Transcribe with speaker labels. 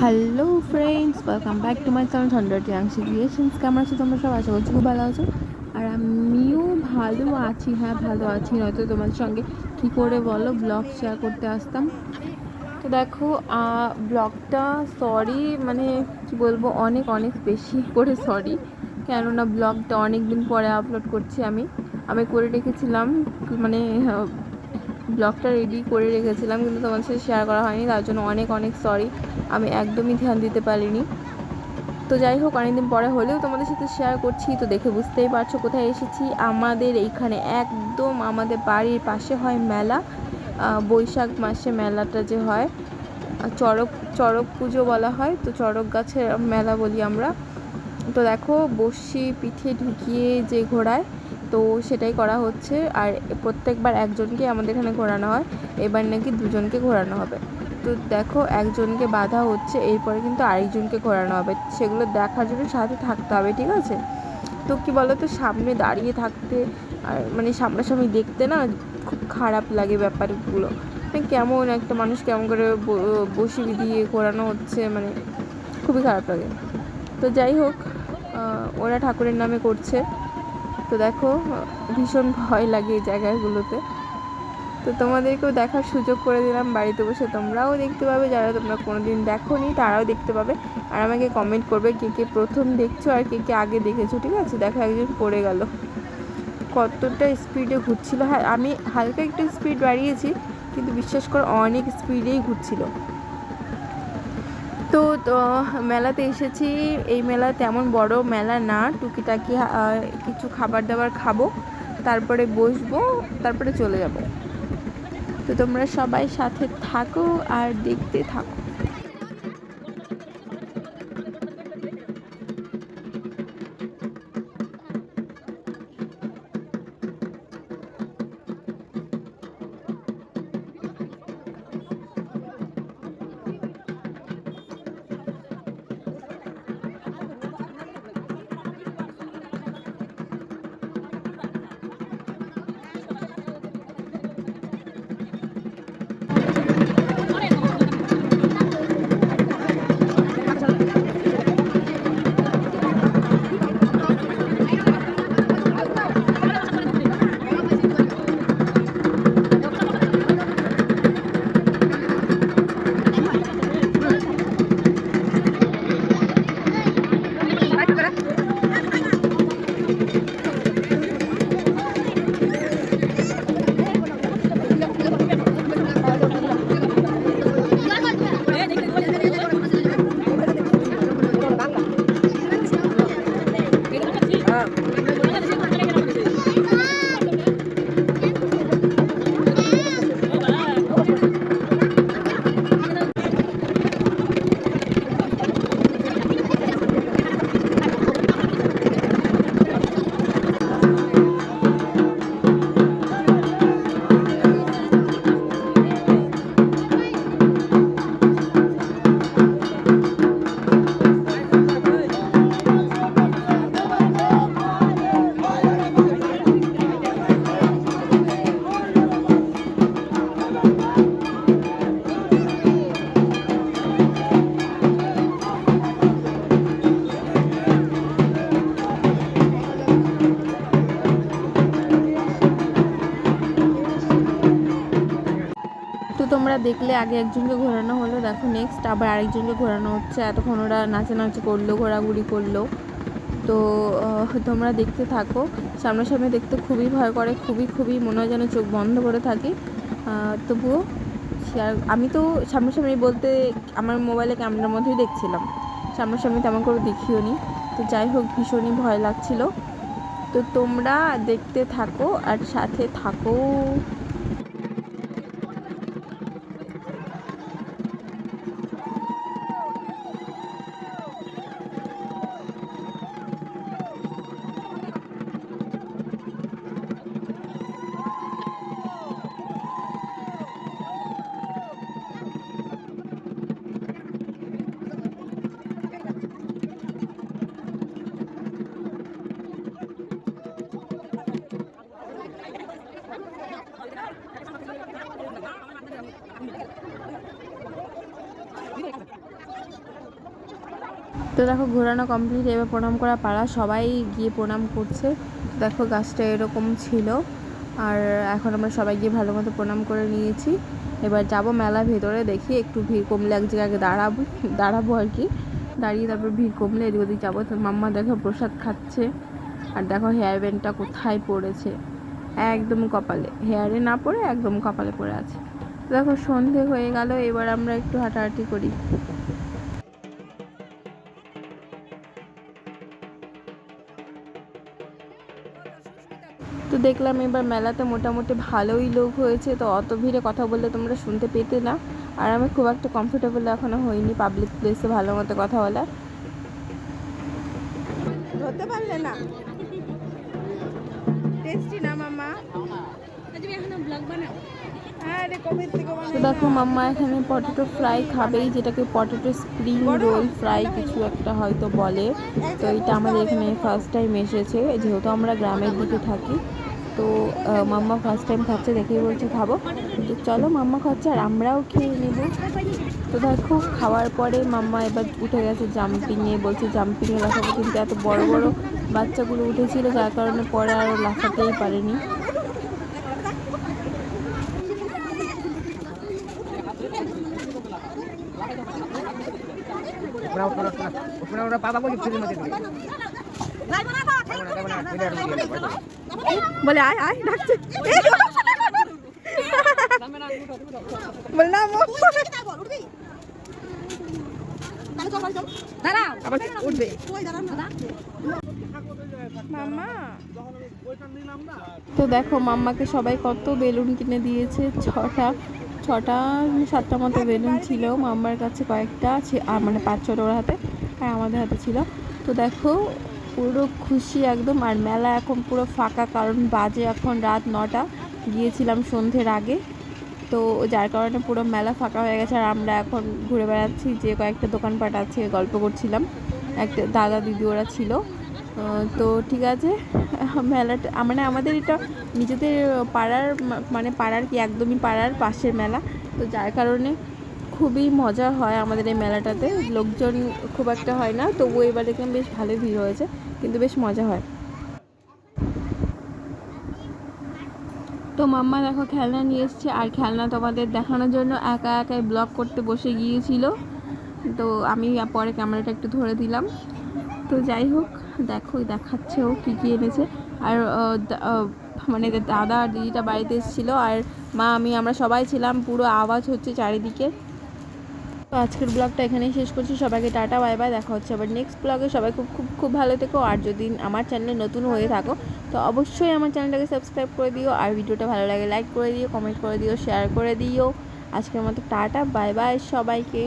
Speaker 1: Hello friends welcome back to my channel hundred Yangtze creations কেমন আছো তোমরা? সব আশা করছি খুব ভালো আছো। আর আমিও ভালো আছি হ্যাঁ ভালো আছি। নয়তো তোমার সঙ্গে কী করে বলো? ব্লগ শেয়ার করতে আসতাম। তো দেখো ব্লগটা সরি মানে কি বলব, অনেক অনেক বেশি করে সরি কেননা ব্লগটা অনেক দিন পরে আপলোড করছি আমি। আমি করে রেখেছিলাম মানে ব্লগটা রেডি করে রেখেছিলাম, কিন্তু তোমার সাথে শেয়ার করা হয়নি, তার জন্য অনেক অনেক সরি আমি একদমই ধ্যান দিতে পারিনি। তো যাই হোক, অনেকদিন পরে হলেও তোমাদের সাথে শেয়ার করছি, তো দেখে বুঝতেই পারছ কোথায় এসেছি। আমাদের এইখানে একদম আমাদের বাড়ির পাশে হয় মেলা বৈশাখ মাসে মেলাটা যে হয় চড়ক চড়ক পুজো বলা হয়, তো চড়ক গাছের মেলা বলি আমরা। তো দেখো বসি পিঠে ঢুকিয়ে যে ঘোড়ায় তো সেটাই করা হচ্ছে। আর প্রত্যেকবার একজনকে আমাদের এখানে ঘোরানো হয়। এবার নাকি দুজনকে ঘোরানো হবে। তো দেখো, একজনকে বাধা হচ্ছে, এরপরে কিন্তু আরেকজনকে ঘোরানো হবে। সেগুলো দেখার জন্য সাথে থাকতে হবে, ঠিক আছে? তো কী বলো তো সামনে দাঁড়িয়ে থাকতে আর মানে সামনাসামনি দেখতে না খুব খারাপ লাগে ব্যাপারগুলো। মানে কেমন একটা মানুষ কেমন করে বসি দিয়ে ঘোরানো হচ্ছে মানে খুবই খারাপ লাগে। তো যাই হোক ওরা ঠাকুরের নামে করছে। তো দেখো, ভীষণ ভয় লাগে এই জায়গাগুলোতে। তো তোমাদেরকেও দেখার সুযোগ করে দিলাম, বাড়িতে বসে তোমরাও দেখতে পাবে, যারা তোমরা কোনো দিন দেখো নি তারাও দেখতে পাবে। আর আমাকে কমেন্ট করবে কে কে প্রথম দেখছ আর কে কে আগে দেখেছ, ঠিক আছে? দেখো একজন পড়ে গেল। কতটা স্পিডে ঘুরছিল। হ্যাঁ আমি হালকা একটু স্পিড বাড়িয়েছি, কিন্তু বিশ্বাস করো, অনেক স্পিডেই ঘুরছিল। তো মেলাতে এসেছি। এই মেলা তেমন বড় মেলা না। টুকিটাকি কিছু খাবার দাবার খাব, তারপরে বসবো, তারপরে চলে যাব। তো তোমরা সবাই সাথে থাকো আর দেখতে থাকো। তোমরা দেখলে আগে একজনকে ঘোরানো হলো, দেখো নেক্সট আবার আরেকজনকে ঘোরানো হচ্ছে। এতক্ষণ ওরা নাচানাচি করল, ঘোরাঘুরি করল। তো তোমরা দেখতে থাকো। সামনাসামনি দেখতে খুবই ভয় করে, খুবই খুবই মনে হয় যেন চোখ বন্ধ করে থাকি। তবুও শেয়ার আমি তো সামনাসামনি বলতে আমার মোবাইলে ক্যামেরার মধ্যেই দেখছিলাম। সামনাসামনি তেমন করে দেখিও নি। তো যাই হোক, ভীষণই ভয় লাগছিল। তো তোমরা দেখতে থাকো আর সাথে থাকো। তো দেখো, ঘোরানো কমপ্লিট এবার প্রণাম করা পাড়া, সবাই গিয়ে প্রণাম করছে। দেখো, গাছটা এরকম ছিল, আর এখন আমরা সবাই গিয়ে ভালো মতো প্রণাম করে নিয়েছি। এবার যাব মেলা ভেতরে, দেখি একটু ভিড় কমলে এক জায়গায় আগে দাঁড়াবো দাঁড়াবো আর কি। দাঁড়িয়ে তারপর ভিড় কমলে এদিক ওদিক যাব। তো মাম্মা দেখো প্রসাদ খাচ্ছে, আর দেখো হেয়ার ব্যান্ডটা কোথায় পড়েছে। একদম কপালে, হেয়ারে না পড়ে, একদম কপালে পড়ে আছে। দেখো সন্ধে হয়ে গেল এবার আমরা একটু হাঁটাহাঁটি করি। তো দেখলাম এবার মেলাতে মোটামুটি ভালোই লোক হয়েছে তো অত ভিড়ে কথা বললে তোমরা শুনতে পেতে না। আর আমি খুব একটা কমফোর্টেবল এখনও হইনি পাবলিক প্লেসে ভালো মতো কথা বলার। ধরতে পারলে না? টেস্টি না মাম্মা তো দেখো মাম্মা, এখানে পটেটো ফ্রাই খাবেই, যেটাকে পটেটো স্প্রিং রোল ফ্রাই কিছু একটা হয়তো বলে। তো এটা আমাদের এখানে ফার্স্ট টাইম এসেছে, যেহেতু আমরা গ্রামের দিকে থাকি। তো মাম্মা ফার্স্ট টাইম খাচ্ছে, দেখেই বলছে খাব। তো চলো মাম্মা খাচ্ছে, আর আমরাও খেয়ে নেব। তো দেখো, খাওয়ার পরে মাম্মা এবার উঠে গেছে জাম্পিংয়ে বলছে জাম্পিংয়ে লাফাবো, কিন্তু এত বড় বড় বাচ্চাগুলো উঠেছিল, যার কারণে পরে আর লাফাতেই পারেনি।
Speaker 2: বলি
Speaker 1: আয় আয় ডাকছে। বল না মো। আবার উঠবে। মাম্মা। তো দেখো মাম্মাকে সবাই কত বেলুন কিনে দিয়েছে ছটা ছটা সাতটা মতো বেলুন ছিল। মাম্মার কাছে কয়েকটা আর মানে পাঁচ ছটা ওর হাতে, আর আমাদের হাতে ছিল। তো দেখো, পুরো খুশি একদম, আর মেলা এখন পুরো ফাঁকা, কারণ বাজে এখন রাত নটা। গিয়েছিলাম সন্ধ্যের আগে। তো যার কারণে পুরো মেলা ফাঁকা হয়ে গেছে, আর আমরা এখন ঘুরে বেড়াচ্ছি, যে কয়েকটা দোকানপাট আছে, গল্প করছিলাম। একটা দাদা, দিদি ওরা ছিল। তো ঠিক আছে। মেলাটা মানে আমাদের এটা নিজেদের পাড়ার মানে পাড়ার কি, একদমই পাড়ার পাশের মেলা। তো যার কারণে খুবই মজা হয় আমাদের এই মেলাটাতে। লোকজন খুব একটা হয় না, তবুও এবার দেখলাম বেশ ভালো ভিড় হয়েছে, কিন্তু বেশ মজা হয়। তো মাম্মা দেখো, খেলনা নিয়ে এসছে, আর খেলনা তোমাদের দেখানোর জন্য একা একাই ব্লগ করতে বসে গিয়েছিল। তো আমি পরে ক্যামেরাটা একটু ধরে দিলাম। তো যাই হোক দেখো দেখাচ্ছে ও কী কী এনেছে। আর মানে দাদা আর দিদিটা বাড়িতে এসেছিল, আর মা, আমি, আমরা সবাই ছিলাম, পুরো আওয়াজ হচ্ছে চারিদিকে। তো আজকের ব্লগটা এখানেই শেষ করছি, সবাইকে টাটা, বাই বাই, দেখা হচ্ছে আবার নেক্সট ব্লগে। সবাই খুব খুব খুব ভালো থেকো, আর যদি আমার চ্যানেলে নতুন হয়ে থাকো, তো অবশ্যই আমার চ্যানেলটাকে সাবস্ক্রাইব করে দিও, আর ভিডিওটা ভালো লাগে লাইক করে দিও কমেন্ট করে দিও শেয়ার করে দিও। আজকের মতো টাটা, বাই বাই, সবাইকে।